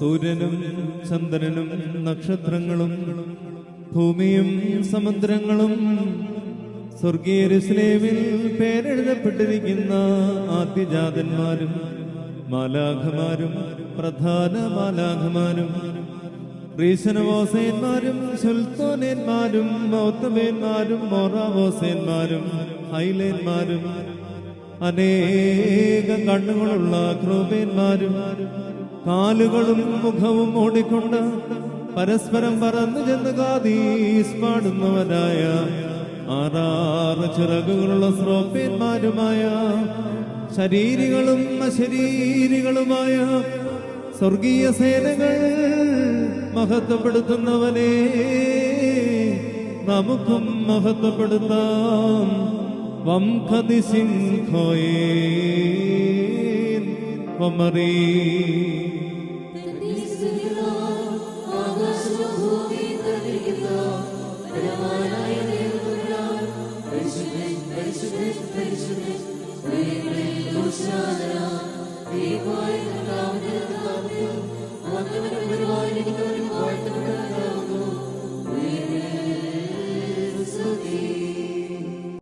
സൂര്യനും ചന്ദ്രനും നക്ഷത്രങ്ങളും ഭൂമിയും സമുദ്രങ്ങളും സ്വർഗീയ രുസ്ലേമിൽ പേരെഴുതപ്പെട്ടിരിക്കുന്ന ആദ്യജാതന്മാരും മാലാഖമാരും പ്രധാന മാലാഖമാരും റീശനവോസേന്മാരും സുൽത്തോനേന്മാരും മൗത്തമേന്മാരും മോറാവോസേന്മാരും ഹൈലേന്മാരും അനേക കണ്ണുകളുള്ള ക്രൂപേന്മാരും കാലുകളും മുഖവും ഓടിക്കൊണ്ട് പരസ്പരം പറന്നു ചെന്ന് കാതീസ് പാടുന്നവരായ ആറാറ് ചിറകുകളുള്ള ശ്രോപ്യന്മാരുമായ ശരീരികളും അശരീരികളുമായ സ്വർഗീയ സേനകൾ മഹത്വപ്പെടുത്തുന്നവനെ നമുക്കും മഹത്വപ്പെടുത്താം വംഖതി സിംഹോയേ വമറീ പരിശുദ്ധൻ പരിശുദ്ധൻ പരിശുദ്ധൻ.